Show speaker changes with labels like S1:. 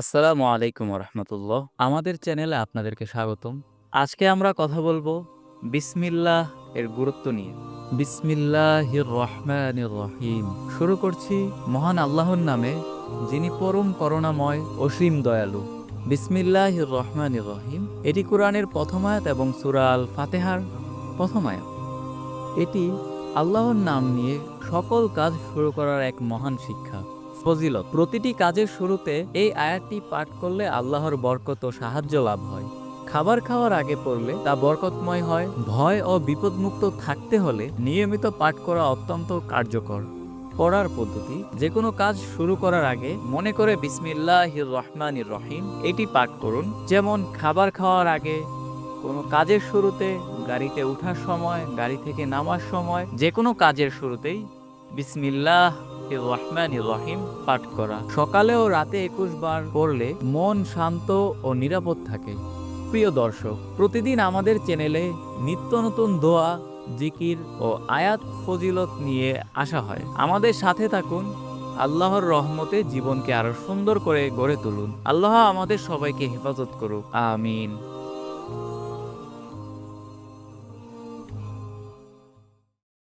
S1: আসসালামু আলাইকুম রহমতুল্লাহ আমাদের চ্যানেলে আপনাদেরকে স্বাগতম। আজকে আমরা কথা বলব বিসমিল্লাহ এর গুরুত্ব নিয়ে। বিসমিল্লাহ রহমান রহিম। শুরু করছি মহান আল্লাহর নামে, যিনি পরম করুণাময় অসীম দয়ালু। বিসমিল্লাহ রহমান রহিম। এটি কোরআনের প্রথম আয়াত এবং সুরা আল ফাতেহার প্রথম আয়াত। এটি আল্লাহর নাম নিয়ে সকল কাজ শুরু করার এক মহান শিক্ষা। ফজিলত। প্রতিটি কাজের শুরুতে এই আয়াতটি পাঠ করলে আল্লাহর বরকত ও সাহায্য লাভ হয়। খাবার খাওয়ার আগে পড়লে তা বরকতময় হয়। ভয় ও বিপদমুক্ত থাকতে হলে নিয়মিত পাঠ করা অত্যন্ত কার্যকর। পড়ার পদ্ধতি যে কোনো কাজ শুরু করার আগে মনে করে বিসমিল্লাহ রহমান রহিম, এটি পাঠ করুন। যেমন, খাবার খাওয়ার আগে কোনো কাজের শুরুতে গাড়িতে ওঠার সময়, গাড়ি থেকে নামার সময় যে কোনো কাজের শুরুতেই বিসমিল্লাহ রহমান রহিম পাঠ করা। সকালে ও রাতে একুশ বার পড়লে মন শান্ত ও নিরাপদ থাকে। প্রিয় দর্শক, প্রতিদিন আমাদের চ্যানেলে নিত্য নতুন দোয়া, জিকির ও আয়াত ফজিলত নিয়ে আসা হয়। আমাদের সাথে থাকুন, আল্লাহর রহমতে জীবনকে আরও সুন্দর করে গড়ে তুলুন। আল্লাহ আমাদের সবাইকে হেফাজত করুক। আমিন।